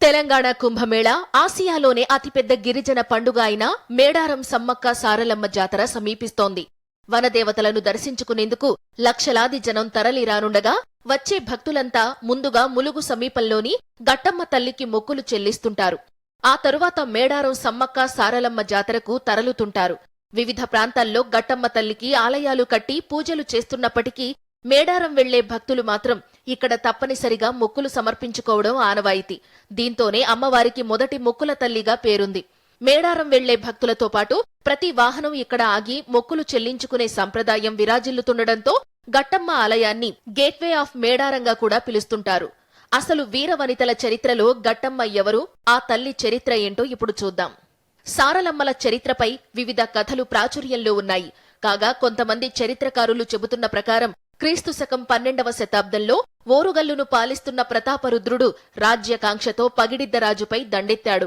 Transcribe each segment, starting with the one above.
తెలంగాణ కుంభమేళ ఆసియాలోనే అతిపెద్ద గిరిజన పండుగ అయిన మేడారం సమ్మక్క సారలమ్మ జాతర సమీపిస్తోంది. వనదేవతలను దర్శించుకునేందుకు లక్షలాది జనం తరలిరానుండగా వచ్చే భక్తులంతా ముందుగా ములుగు సమీపంలోని గట్టమ్మ తల్లికి మొక్కులు చెల్లిస్తుంటారు. ఆ తరువాత మేడారం సమ్మక్క సారలమ్మ జాతరకు తరలుతుంటారు. వివిధ ప్రాంతాల్లో గట్టమ్మ తల్లికి ఆలయాలు కట్టి పూజలు చేస్తున్నప్పటికీ మేడారం వెళ్ళే భక్తులు మాత్రం ఇక్కడ తప్పనిసరిగా మొక్కులు సమర్పించుకోవడం ఆనవాయితీ. దీంతోనే అమ్మవారికి మొదటి మొక్కుల తల్లిగా పేరుంది. మేడారం వెళ్ళే భక్తులతో పాటు ప్రతి వాహనం ఇక్కడ ఆగి మొక్కులు చెల్లించుకునే సంప్రదాయం విరాజిల్లుతుండటంతో గట్టమ్మ ఆలయాన్ని గేట్వే ఆఫ్ మేడారంగా కూడా పిలుస్తుంటారు. అసలు వీరవనితల చరిత్రలో గట్టమ్మ ఎవరు ఆ తల్లి చరిత్ర ఏంటో ఇప్పుడు చూద్దాం. సారలమ్మల చరిత్రపై వివిధ కథలు ప్రాచుర్యంలో ఉన్నాయి. కాగా కొంతమంది చరిత్రకారులు చెబుతున్న ప్రకారం క్రీస్తు శకం పన్నెండవ శతాబ్దంలో ఓరుగల్లును పాలిస్తున్న ప్రతాపరుద్రుడు రాజ్యకాంక్షతో పగిడిద్దరాజుపై దండెత్తాడు.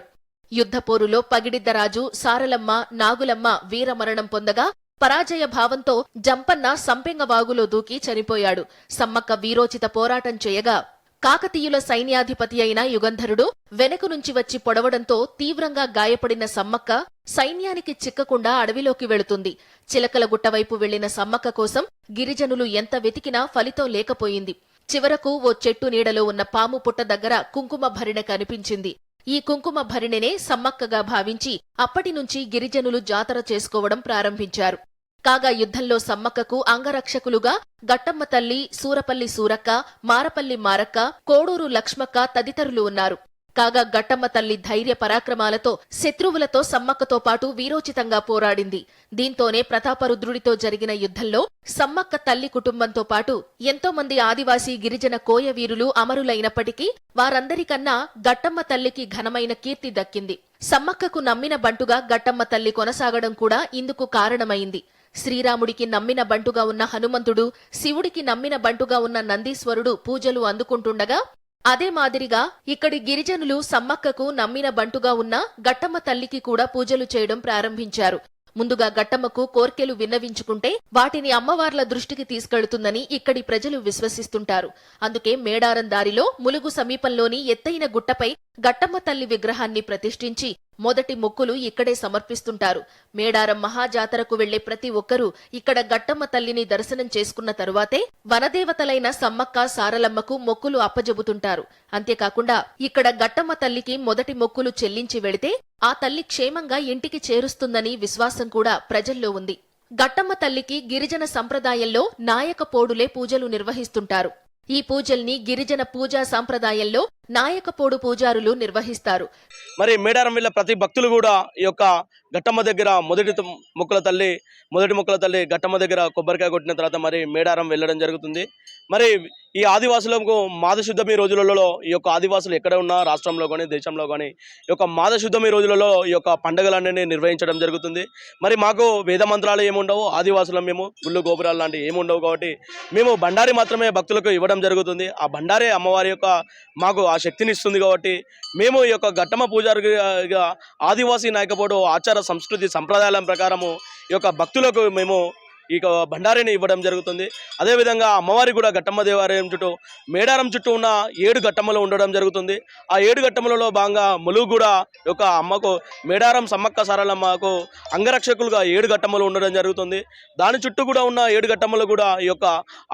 యుద్ధపోరులో పగిడిద్దరాజు సారలమ్మ నాగులమ్మ వీరమరణం పొందగా పరాజయ భావంతో జంపన్న సంపెంగ వాగులో దూకి చనిపోయాడు. సమ్మక్క వీరోచిత పోరాటం చేయగా కాకతీయుల సైన్యాధిపతి అయిన యుగంధరుడు వెనక నుంచి వచ్చి పొడవడంతో తీవ్రంగా గాయపడిన సమ్మక్క సైన్యానికి చిక్కకుండా అడవిలోకి వెళుతుంది. చిలకల గుట్టవైపు వెళ్ళిన సమ్మక్క కోసం గిరిజనులు ఎంత వెతికినా ఫలితం లేకపోయింది. చివరకు ఓ చెట్టు నీడలో ఉన్న పాము పుట్ట దగ్గర కుంకుమ భరిణ కనిపించింది. ఈ కుంకుమ భరిణినే సమ్మక్కగా భావించి అప్పటినుంచి గిరిజనులు జాతర చేసుకోవడం ప్రారంభించారు. కాగా యుద్ధంలో సమ్మక్కకు అంగరక్షకులుగా గట్టమ్మ తల్లి సూరపల్లి సూరక్క మారపల్లి మారక్క కోడూరు లక్ష్మక్క తదితరులు ఉన్నారు. కాగా గట్టమ్మ తల్లి ధైర్య పరాక్రమాలతో శత్రువులతో సమ్మక్కతో పాటు వీరోచితంగా పోరాడింది. దీంతోనే ప్రతాపరుద్రుడితో జరిగిన యుద్ధంలో సమ్మక్క తల్లి కుటుంబంతో పాటు ఎంతో మంది ఆదివాసీ గిరిజన కోయ వీరులు అమరులైనప్పటికీ వారందరికన్నా గట్టమ్మ తల్లికి ఘనమైన కీర్తి దక్కింది. సమ్మక్కకు నమ్మిన బంటుగా గట్టమ్మ తల్లి కొనసాగడం కూడా ఇందుకు కారణమైంది. శ్రీరాముడికి నమ్మిన బంటుగా ఉన్న హనుమంతుడు శివుడికి నమ్మిన బంటుగా ఉన్న నందీశ్వరుడు పూజలు అందుకుంటుండగా అదే మాదిరిగా ఇక్కడి గిరిజనులు సమ్మక్కకు నమ్మిన బంటుగా ఉన్న గట్టమ్మ తల్లికి కూడా పూజలు చేయడం ప్రారంభించారు. ముందుగా గట్టమ్మకు కోర్కెలు విన్నవించుకుంటే వాటిని అమ్మవార్ల దృష్టికి తీసుకెళ్తుందని ఇక్కడి ప్రజలు విశ్వసిస్తుంటారు. అందుకే మేడారం దారిలో ములుగు సమీపంలోని ఎత్తైన గుట్టపై గట్టమ్మ తల్లి విగ్రహాన్ని ప్రతిష్ఠించి మొదటి మొక్కులు ఇక్కడే సమర్పిస్తుంటారు. మేడారం మహాజాతరకు వెళ్ళే ప్రతి ఒక్కరూ ఇక్కడ గట్టమ్మ తల్లిని దర్శనం చేసుకున్న తరువాతే వనదేవతలైన సమ్మక్క సారలమ్మకు మొక్కులు అప్పజెబుతుంటారు. అంతేకాకుండా ఇక్కడ గట్టమ్మ తల్లికి మొదటి మొక్కులు చెల్లించి వెళితే ఆ తల్లి క్షేమంగా ఇంటికి చేరుస్తుందని విశ్వాసం కూడా ప్రజల్లో ఉంది. గట్టమ్మ తల్లికి గిరిజన సంప్రదాయంలో నాయకపోడులే పూజలు నిర్వహిస్తుంటారు. ఈ పూజల్ని గిరిజన పూజా సంప్రదాయంలో నాయకపోడు పూజారులు నిర్వహిస్తారు. మరి మేడారం వెళ్ళే ప్రతి భక్తులు కూడా ఈ యొక్క ఘట్టమ్మ దగ్గర మొదటి మొక్కల తల్లి మొదటి మొక్కల తల్లి ఘట్టమ్మ దగ్గర కొబ్బరికాయ కొట్టిన తర్వాత మరి మేడారం వెళ్ళడం జరుగుతుంది. మరి ఈ ఆదివాసులకు మాదశుద్ధమి రోజులలో ఈ యొక్క ఆదివాసులు ఎక్కడ ఉన్నా రాష్ట్రంలో కానీ దేశంలో కానీ ఈ యొక్క మాదశుద్ధమి రోజులలో ఈ యొక్క పండుగలన్నీ నిర్వహించడం జరుగుతుంది. మరి మాకు వేద మంత్రాలు ఏముండవు ఆదివాసులం మేము గుళ్ళు గోపురాలు లాంటివి ఏముండవు కాబట్టి మేము బండారి మాత్రమే భక్తులకు ఇవ్వడం జరుగుతుంది. ఆ బండారే అమ్మవారి యొక్క మాకు ఆ శక్తిని ఇస్తుంది కాబట్టి మేము ఈ యొక్క ఘట్టమ పూజారిగా ఆదివాసీ నాయకపోడు ఆచార సంస్కృతి సంప్రదాయాల ప్రకారము ఈ యొక్క భక్తులకు మేము ఈ యొక్క ఇవ్వడం జరుగుతుంది. అదేవిధంగా అమ్మవారి కూడా ఘట్టమ్మ దేవాలయం చుట్టూ మేడారం చుట్టూ ఉన్న ఏడు ఘట్టమ్మలు ఉండడం జరుగుతుంది. ఆ ఏడు ఘట్టములలో భాగంగా ములుగుడ యొక్క అమ్మకు మేడారం సమ్మక్క సారలమ్మకు అంగరక్షకులుగా ఏడు ఘట్టములు ఉండడం జరుగుతుంది. దాని చుట్టూ కూడా ఉన్న ఏడు ఘట్టములు కూడా ఈ యొక్క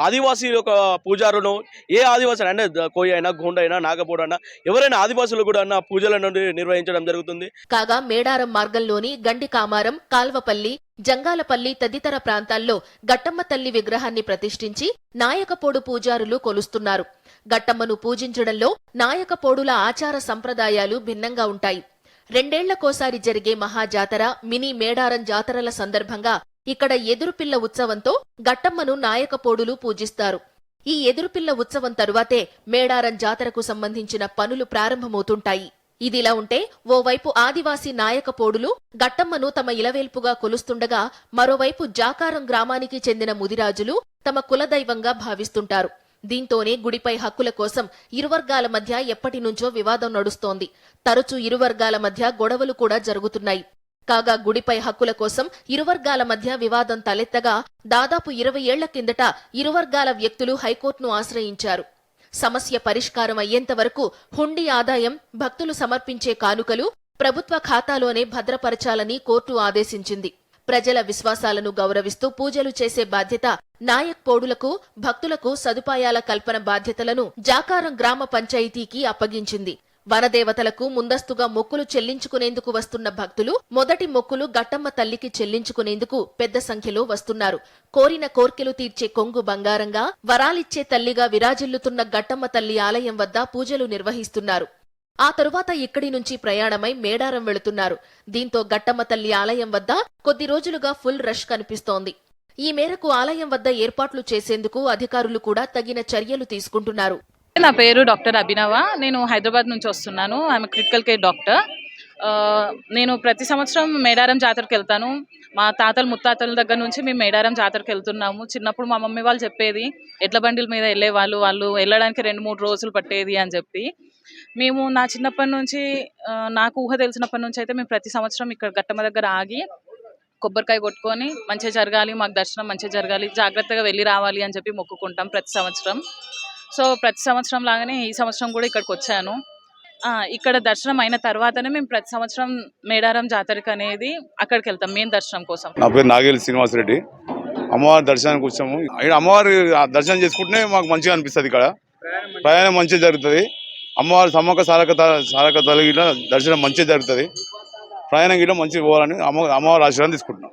ఆదివాసీ యొక్క పూజారును ఏ ఆదివాసి అంటే కోయ అయినా గోండ అయినా నాగపూడ అయినా ఎవరైనా ఆదివాసులు కూడా అన్న పూజలను నిర్వహించడం జరుగుతుంది. కాగా మేడారం మార్గంలోని గండి కామారం కాల్వపల్లి జంగాలపల్లి తదితర ప్రాంతాల్లో గట్టమ్మ తల్లి విగ్రహాన్ని ప్రతిష్ఠించి నాయకపోడు పూజారులు కొలుస్తున్నారు. గట్టమ్మను పూజించడంలో నాయకపోడుల ఆచార సంప్రదాయాలు భిన్నంగా ఉంటాయి. రెండేళ్ళకోసారి జరిగే మహాజాతర మినీ మేడారం జాతరల సందర్భంగా ఇక్కడ ఎదురుపిల్ల ఉత్సవంతో గట్టమ్మను నాయకపోడులు పూజిస్తారు. ఈ ఎదురుపిల్ల ఉత్సవం తరువాతే మేడారం జాతరకు సంబంధించిన పనులు ప్రారంభమవుతుంటాయి. ఇదిలా ఉంటే ఓవైపు ఆదివాసీ నాయకపోడులు గట్టమ్మను తమ ఇలవేల్పుగా కొలుస్తుండగా మరోవైపు జాకారం గ్రామానికి చెందిన ముదిరాజులు తమ కులదైవంగా భావిస్తుంటారు. దీంతోనే గుడిపై హక్కుల కోసం ఇరువర్గాల మధ్య ఎప్పటి నుంచో వివాదం నడుస్తోంది. తరచూ ఇరువర్గాల మధ్య గొడవలు కూడా జరుగుతున్నాయి. కాగా గుడిపై హక్కుల కోసం ఇరువర్గాల మధ్య వివాదం తలెత్తగా దాదాపు ఇరవై ఏళ్ళ కిందట ఇరువర్గాల వ్యక్తులు హైకోర్టును ఆశ్రయించారు. సమస్య పరిష్కారం అయ్యేంత వరకు హుండీ ఆదాయం భక్తులు సమర్పించే కానుకలు ప్రభుత్వ ఖాతాలోనే భద్రపరచాలని కోర్టు ఆదేశించింది. ప్రజల విశ్వాసాలను గౌరవిస్తూ పూజలు చేసే బాధ్యత నాయక్ పోడులకు భక్తులకు సదుపాయాల కల్పన బాధ్యతలను జాకారం గ్రామ పంచాయతీకి అప్పగించింది. వనదేవతలకు ముందస్తుగా మొక్కులు చెల్లించుకునేందుకు వస్తున్న భక్తులు మొదటి మొక్కులు గట్టమ్మ తల్లికి చెల్లించుకునేందుకు పెద్ద సంఖ్యలో వస్తున్నారు. కోరిన కోర్కెలు తీర్చే కొంగు బంగారంగా వరాలిచ్చే తల్లిగా విరాజిల్లుతున్న గట్టమ్మ తల్లి ఆలయం వద్ద పూజలు నిర్వహిస్తున్నారు. ఆ తరువాత ఇక్కడి నుంచి ప్రయాణమై మేడారం వెళుతున్నారు. దీంతో గట్టమ్మ తల్లి ఆలయం వద్ద కొద్ది రోజులుగా ఫుల్ రష్ కనిపిస్తోంది. ఈ మేరకు ఆలయం వద్ద ఏర్పాట్లు చేసేందుకు అధికారులు కూడా తగిన చర్యలు తీసుకుంటున్నారు. నా పేరు డాక్టర్ అభినవ. నేను హైదరాబాద్ నుంచి వస్తున్నాను. ఐఎమ్ క్రిటికల్ కేర్ డాక్టర్ నేను ప్రతి సంవత్సరం మేడారం జాతరకు వెళ్తాను. మా తాతలు ముత్తాతల దగ్గర నుంచి మేము మేడారం జాతరకు వెళ్తున్నాము. చిన్నప్పుడు మా మమ్మీ వాళ్ళు చెప్పేది ఎడ్ల బండిల మీద వెళ్ళేవాళ్ళు వాళ్ళు వెళ్ళడానికి రెండు మూడు రోజులు పట్టేది అని చెప్పి. మేము నా చిన్నప్పటి నుంచి నాకు ఊహ తెలిసినప్పటి నుంచి అయితే మేము ప్రతి సంవత్సరం ఇక్కడ గట్టమ్మ దగ్గర ఆగి కొబ్బరికాయ కొట్టుకొని మంచిగా జరగాలి మాకు దర్శనం మంచిగా జరగాలి జాగ్రత్తగా వెళ్ళి రావాలి అని చెప్పి మొక్కుకుంటాం ప్రతి సంవత్సరం. సో ప్రతి సంవత్సరం లాగానే ఈ సంవత్సరం కూడా ఇక్కడికి వచ్చాను. ఆ, ఇక్కడ దర్శనం అయిన తర్వాతనే మేము ప్రతి సంవత్సరం మేడారం జాతరకు అనేది అక్కడికి వెళ్తాం మెయిన్ దర్శనం కోసం. నా పేరు నాగేలి శ్రీనివాసరెడ్డి. అమ్మవారి దర్శనానికి వచ్చాము. ఇక్కడ అమ్మవారి దర్శనం చేసుకుంటే మాకు మంచిగా అనిపిస్తుంది ఇక్కడ. ప్రయాణం మంచిగా జరుగుతుంది. అమ్మవారి సమ్మక్క సారక సారక తల్లి గిట్ల దర్శనం మంచిగా జరుగుతుంది. ప్రయాణం గిట్ల మంచిగా పోవాలని అమ్మ అమ్మవారి ఆశీర్వాదం తీసుకుంటున్నాం.